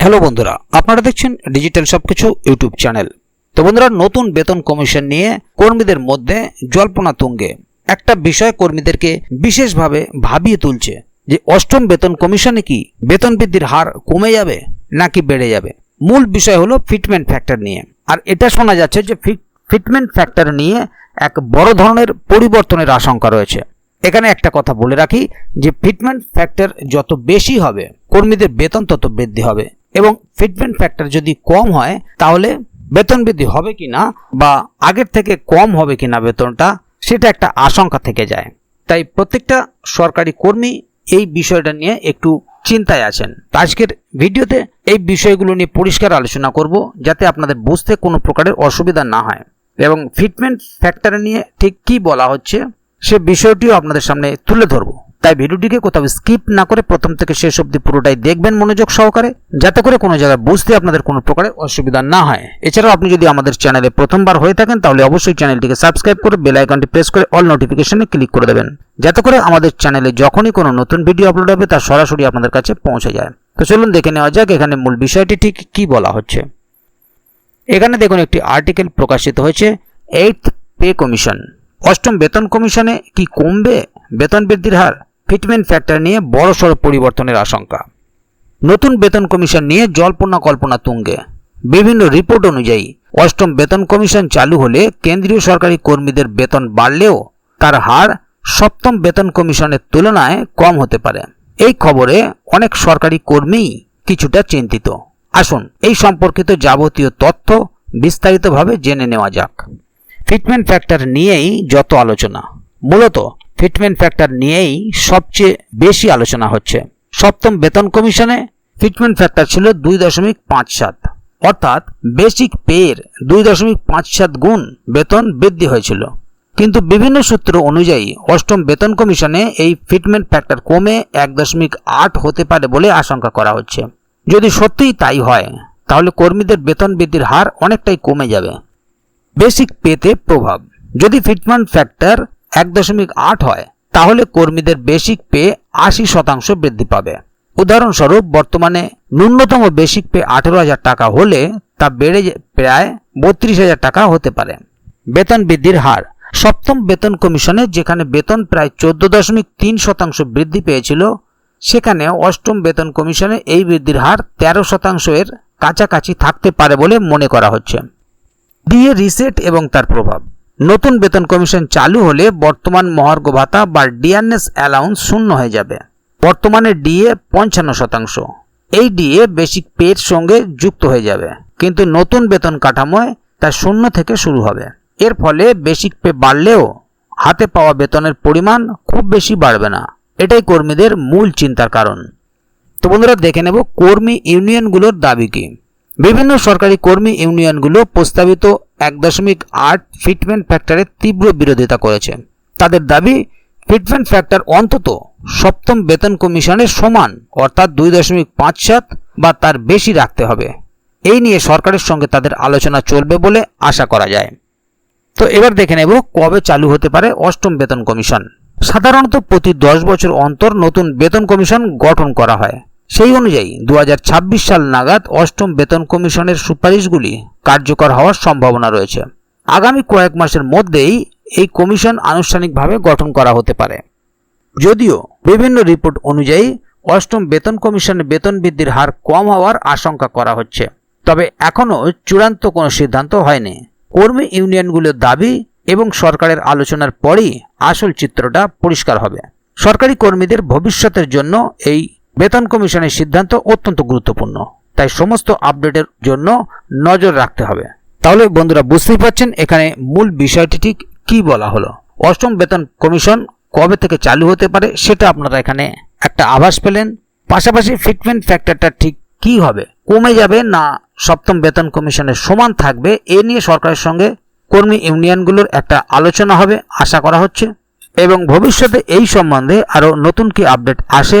Hello বন্ধুরা, আপনারা দেখছেন ডিজিটাল সবকিছু ইউটিউব চ্যানেল তো বন্ধুরা, নতুন বেতন কমিশন নিয়ে কর্মীদের মধ্যে জল্পনা তুঙ্গে। একটা বিষয় কর্মীদেরকে বিশেষভাবে ভাবিয়ে তুলছে যে, অষ্টম বেতন কমিশনে কি বেতন বৃদ্ধির হার কমে যাবে নাকি বেড়ে যাবে? মূল বিষয় হলো ফিটমেন্ট ফ্যাক্টর নিয়ে। আর এটা শোনা যাচ্ছে যে ফিটমেন্ট ফ্যাক্টর নিয়ে এক বড় ধরনের পরিবর্তনের আশঙ্কা রয়েছে। এখানে একটা কথা বলে রাখি যে ফিটমেন্ট ফ্যাক্টর যত বেশি হবে কর্মীদের বেতন তত বৃদ্ধি হবে এবং ফিটমেন্ট ফ্যাক্টর যদি কম হয়, তাহলে বেতন বৃদ্ধি হবে কি না বা আগের থেকে কম হবে কি না বেতনটা, সেটা একটা আশঙ্কা থেকে যায়। তাই প্রত্যেকটা সরকারি কর্মী এই বিষয়টা নিয়ে একটু চিন্তায় আছেন। আজকের ভিডিওতে এই বিষয়গুলো নিয়ে পরিষ্কার আলোচনা করব, যাতে আপনাদের বুঝতে কোনো প্রকারের অসুবিধা না হয়। এবং ফিটমেন্ট ফ্যাক্টর নিয়ে ঠিক কি বলা হচ্ছে, সে বিষয়টিও আপনাদের সামনে তুলে ধরবো। তাই ভিডিওটিকে কোথাও স্কিপ না করে প্রথম থেকে শেষ অবধি পুরোটাই দেখবেন মনোযোগ সহকারে, যাতে করে কোনো জায়গায় বুঝতে আপনাদের কোনো প্রকারের অসুবিধা না হয়। এছাড়াও আপনি যদি আমাদের চ্যানেলে প্রথমবার হয়ে থাকেন, তাহলে অবশ্যই চ্যানেলটিকে সাবস্ক্রাইব করে বেল আইকনটি প্রেস করে অল নোটিফিকেশনে ক্লিক করে দেবেন। যাতে করে আমাদের চ্যানেলে যখনই কোনো নতুন ভিডিও আপলোড হবে, তা সরাসরি আপনাদের কাছে পৌঁছে যায়। তো চলুন দেখে নেওয়া যাক এখানে মূল বিষয়টি ঠিক কি বলা হচ্ছে। এখানে দেখুন, একটি আর্টিকেল প্রকাশিত হয়েছে এইথ পে কমিশন অষ্টম বেতন কমিশনে কি কমবে? বেতন বৃদ্ধির হার ফিটমেন্ট ফ্যাক্টর নিয়ে বড়সড় পরিবর্তনের আশঙ্কা। নতুন বেতন কমিশন নিয়ে জল্পনা কল্পনা তুঙ্গে। বিভিন্ন রিপোর্ট অনুযায়ী, অষ্টম বেতন কমিশন চালু হলে কেন্দ্রীয় সরকারি কর্মীদের বেতন বাড়লেও তার হার সপ্তম বেতন কমিশনের তুলনায় কম হতে পারে। এই খবরে অনেক সরকারি কর্মী কিছুটা চিন্তিত। আসুন, এই সম্পর্কিত যাবতীয় তথ্য বিস্তারিতভাবে জেনে নেওয়া যাক। ফিটমেন্ট ফ্যাক্টর নিয়েই যত আলোচনা। মূলত ফিটমেন্ট ফ্যাক্টর নিয়েই সবচেয়ে বেশি আলোচনা হচ্ছে। সপ্তম বেতন কমিশনে ফিটমেন্ট ফ্যাক্টর ছিল দুই দশমিক পাঁচ সাত। অর্থাৎ বেসিক পেয়ের দুই দশমিক পাঁচ সাত গুণ বেতন বৃদ্ধি হয়েছিল। কিন্তু বিভিন্ন সূত্র অনুযায়ী অষ্টম বেতন কমিশনে এই ফিটমেন্ট ফ্যাক্টর কমে এক দশমিক আট হতে পারে বলে আশঙ্কা করা হচ্ছে। যদি সত্যিই তাই হয়, তাহলে কর্মীদের বেতন বৃদ্ধির হার অনেকটাই কমে যাবে। বেসিক পেতে প্রভাব। যদি ফিটমেন্ট ফ্যাক্টর এক দশমিক আট হয়, তাহলে কর্মীদের বেসিক পে আশি শতাংশ বৃদ্ধি পাবে। উদাহরণস্বরূপ, বর্তমানে ন্যূনতম বেসিক পে আঠেরো হাজার টাকা হলে তা বেড়ে প্রায় বত্রিশ হাজার টাকা হতে পারে। বেতন বৃদ্ধির হার। সপ্তম বেতন কমিশনে যেখানে বেতন প্রায় চোদ্দ দশমিক তিন শতাংশ বৃদ্ধি পেয়েছিল, সেখানে অষ্টম বেতন কমিশনে এই বৃদ্ধির হার তেরো শতাংশ এর কাছাকাছি থাকতে পারে বলে মনে করা হচ্ছে। ডিএ রিসেট এবং তার প্রভাব। নতুন বেতন কমিশন চালু হলে বর্তমান মহার্ঘ ভাতা বা ডিআরএস অ্যালাউন্স শূন্য হয়ে যাবে। বর্তমানে ডিএ পঞ্চান্ন শতাংশ। এই ডিএ বেসিক পের সঙ্গে যুক্ত হয়ে যাবে। কিন্তু নতুন বেতন কাঠামোয় তা শূন্য থেকে শুরু হবে। এর ফলে বেসিক পে বাড়লেও হাতে পাওয়া বেতনের পরিমাণ খুব বেশি বাড়বে না। এটাই কর্মীদের মূল চিন্তার কারণ। তো বন্ধুরা, দেখে নেব কর্মী ইউনিয়নগুলোর দাবি কী। বিভিন্ন সরকারি কর্মী ইউনিয়নগুলো প্রস্তাবিত এক দশমিক আট ফিটমেন্ট ফ্যাক্টরের তীব্র বিরোধিতা করেছে। তাদের দাবি, ফিটমেন্ট ফ্যাক্টর অন্তত সপ্তম বেতন কমিশনের সমান, অর্থাৎ দুই দশমিক পাঁচ সাত বা তার বেশি রাখতে হবে। এই নিয়ে সরকারের সঙ্গে তাদের আলোচনা চলবে বলে আশা করা যায়। তো এবার দেখে নেব কবে চালু হতে পারে অষ্টম বেতন কমিশন। সাধারণত প্রতি দশ বছর অন্তর নতুন বেতন কমিশন গঠন করা হয়। সেই অনুযায়ী দু হাজার ছাব্বিশ সাল নাগাদ অষ্টম বেতন কমিশনের সুপারিশগুলি কার্যকর হওয়ার সম্ভাবনা রয়েছে। আগামী কয়েক মাসের মধ্যেই এই কমিশন আনুষ্ঠানিকভাবে গঠন করা হতে পারে। যদিও বিভিন্ন রিপোর্ট অনুযায়ী অষ্টম বেতন কমিশনের বেতন বৃদ্ধির হার কম হওয়ার আশঙ্কা করা হচ্ছে। তবে এখনও চূড়ান্ত কোনো সিদ্ধান্ত হয়নি। কর্মী ইউনিয়নগুলোর দাবি এবং সরকারের আলোচনার পরই আসল চিত্রটা পরিষ্কার হবে। সরকারি কর্মীদের ভবিষ্যতের জন্য এই বেতন কমিশনের সিদ্ধান্ত অত্যন্ত গুরুত্বপূর্ণ। তাই সমস্ত আপডেটের জন্য নজর রাখতে হবে। তাহলে বন্ধুরা বুঝতেই পারছেন এখানে মূল বিষয়টি ঠিক কি বলা হলো। অষ্টম বেতন কমিশন কবে থেকে চালু হতে পারে সেটা আপনারা এখানে একটা আভাস পেলেন। পাশাপাশি ফিটমেন্ট ফ্যাক্টরটা ঠিক কি হবে, কমে যাবে না সপ্তম বেতন কমিশনের সমান থাকবে, এ নিয়ে সরকারের সঙ্গে কর্মী ইউনিয়নগুলোর একটা আলোচনা হবে, আশা করা হচ্ছে। এবং ভবিষ্যতে এই সম্বন্ধে আরও নতুন কি আপডেট আসে